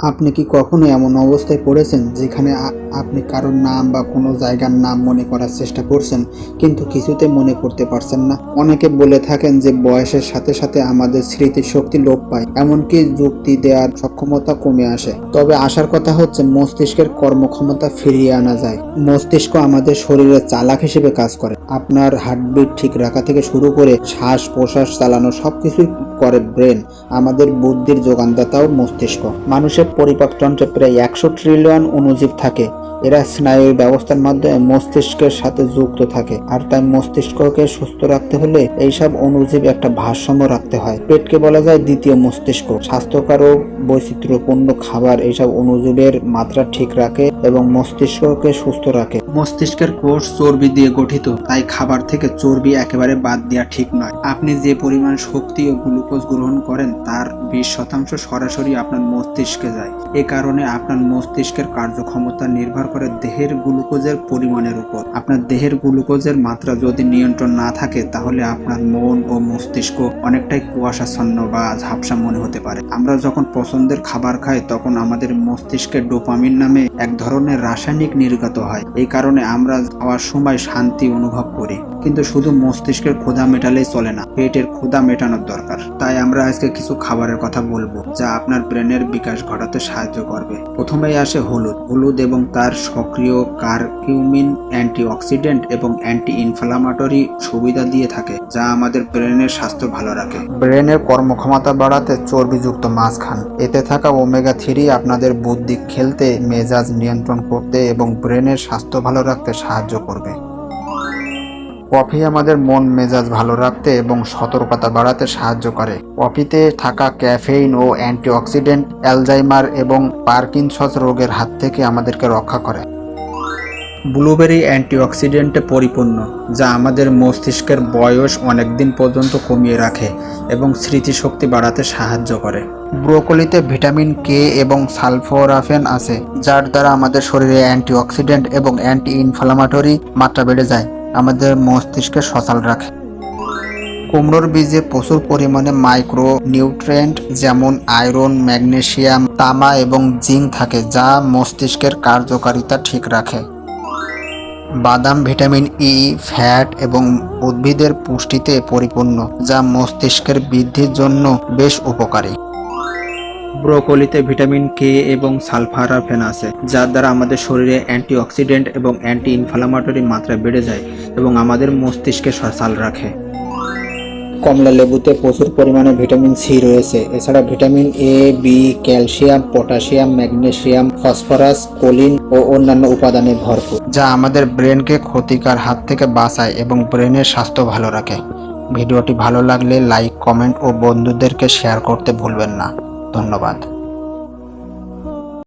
আপনি কি কখনো এমন অবস্থায় পড়েছেন যেখানে আপনি কারোর নাম বা কোনো জায়গার নাম মনে করার চেষ্টা করছেন, কিন্তু কিছুতে মনে করতে পারছেন না? অনেকে বলে থাকেন যে বয়সের সাথে সাথে আমাদের স্মৃতিশক্তি লোপ পায়, এমনকি যুক্তি দেওয়ার সক্ষমতা কমে আসে। তবে আসার কথা হচ্ছে, মস্তিষ্কের কর্মক্ষমতা ফিরিয়ে আনা যায়। মস্তিষ্ক আমাদের শরীরের চালাক হিসেবে কাজ করে। আপনার হার্টবিট ঠিক রাখা থেকে শুরু করে শ্বাস প্রশ্বাস চালানো সব কিছুই করে ব্রেন আমাদের বুদ্ধির যোগানদাতাও মস্তিষ্ক। মানুষের পরিপাকতন্ত্রে প্রায় একশো ট্রিলিয়ন অনুজীব থাকে। এরা স্নায়ু ব্যবস্থার মাধ্যমে মস্তিষ্কের সাথে যুক্ত থাকে। আর তাই মস্তিষ্ককে সুস্থ রাখতে হলে এইসব অনুজীব একটা ভারসাম্য রাখতে হয়। পেটকে বলা যায় দ্বিতীয় মস্তিষ্ক। স্বাস্থ্যকর ও বৈচিত্র্যপূর্ণ খাবার এইসব অনুজীবের মাত্রা ঠিক রাখে এবং মস্তিষ্ককে সুস্থ রাখে। মস্তিষ্কের কোষ চর্বি দিয়ে গঠিত, তাই খাবার থেকে চর্বি একেবারে বাদ দেওয়া ঠিক নয়। আপনি যে পরিমাণ শক্তি ও গ্লুকোজ গ্রহণ করেন, তার বিশ শতাংশ সরাসরি আপনার মস্তিষ্কে যায়। এ কারণে আপনার মস্তিষ্কের কার্যক্ষমতা নির্ভর করে দেহের গ্লুকোজের পরিমাণের উপর। আপনার দেহের গ্লুকোজের মাত্রা যদি নিয়ন্ত্রণ না থাকে, তাহলে আপনার মন ও মস্তিষ্ক অনেকটাই কুয়াশাচ্ছন্ন বা ঝাপসা মনে হতে পারে। আমরা যখন পছন্দের খাবার খাই, তখন আমাদের মস্তিষ্কে ডোপামিন নামে এক ধরনের রাসায়নিক নির্গত হয়। এই কারণে আমরা খাওয়ার সময় শান্তি অনুভব করি। কিন্তু শুধু মস্তিষ্কের ক্ষুধা মেটালেই চলে না, পেটের ক্ষুধা মেটানোর দরকার। তাই আমরা আজকে কিছু খাবারের কথা বলব, যা আপনার ব্রেনের বিকাশ ঘটাতে সাহায্য করবে। প্রথমেই আসে হলুদ। হলুদ এবং তার সক্রিয় কারকিউমিন অ্যান্টিঅক্সিডেন্ট এবং অ্যান্টি ইনফ্লামেটরি সুবিধা দিয়ে থাকে, যা আমাদের ব্রেনের স্বাস্থ্য ভালো রাখে। ব্রেনের কর্মক্ষমতা বাড়াতে চর্বিযুক্ত মাছ খান। এতে থাকা ওমেগা থ্রি আপনাদের বুদ্ধি খেলতে, মেজাজ নিয়ন্ত্রণ করতে এবং ব্রেনের স্বাস্থ্য ভালো রাখতে সাহায্য করবে। কফি আমাদের মন মেজাজ ভালো রাখতে এবং সতর্কতা বাড়াতে সাহায্য করে। কফিতে থাকা ক্যাফেইন ও অ্যান্টিঅক্সিডেন্ট, অ্যালজাইমার এবং পার্কিনসস রোগের হাত থেকে আমাদেরকে রক্ষা করে। ব্লুবেরি অ্যান্টিঅক্সিডেন্টে পরিপূর্ণ, যা আমাদের মস্তিষ্কের বয়স অনেক দিন পর্যন্ত কমিয়ে রাখে এবং স্মৃতিশক্তি বাড়াতে সাহায্য করে। ব্রোকলিতে ভিটামিন কে এবং সালফোরাফেন আছে, যার দ্বারা আমাদের শরীরে অ্যান্টিঅক্সিডেন্ট এবং অ্যান্টি ইনফ্লামেটরি মাত্রা বেড়ে যায়। আমাদের মস্তিষ্কে সচল রাখে। কুমড়োর বীজে প্রচুর পরিমাণে মাইক্রো নিউট্রিয়েন্ট যেমন আয়রন ম্যাগনেসিয়াম তামা এবং জিঙ্ক থাকে, যা মস্তিষ্কের কার্যকারিতা ঠিক রাখে। বাদাম, ভিটামিন ই ফ্যাট এবং উদ্ভিদের পুষ্টিতে পরিপূর্ণ, যা মস্তিষ্কের বৃদ্ধির জন্য বেশ উপকারী। ব্রোকলিতে ভিটামিন কে এবং সালফারা সালফারাফেন আছে, যার দ্বারা আমাদের শরীরে অ্যান্টিঅক্সিডেন্ট এবং অ্যান্টি ইনফ্লামেটরি মাত্রা বেড়ে যায় এবং আমাদের মস্তিষ্কে সচল রাখে। কমলা লেবুতে প্রচুর পরিমাণে ভিটামিন সি রয়েছে, এছাড়া vitamin A B calcium, potassium magnesium phosphorus, choline ও অন্যান্য উপাদানে ভরপুর, যা আমাদের ব্রেনকে ক্ষতিকার হাত থেকে বাঁচায় এবং ব্রেনের স্বাস্থ্য ভালো রাখে। ভিডিওটি ভালো লাগলে লাইক, কমেন্ট ও বন্ধুদেরকে শেয়ার করতে ভুলবেন না। Don Novato.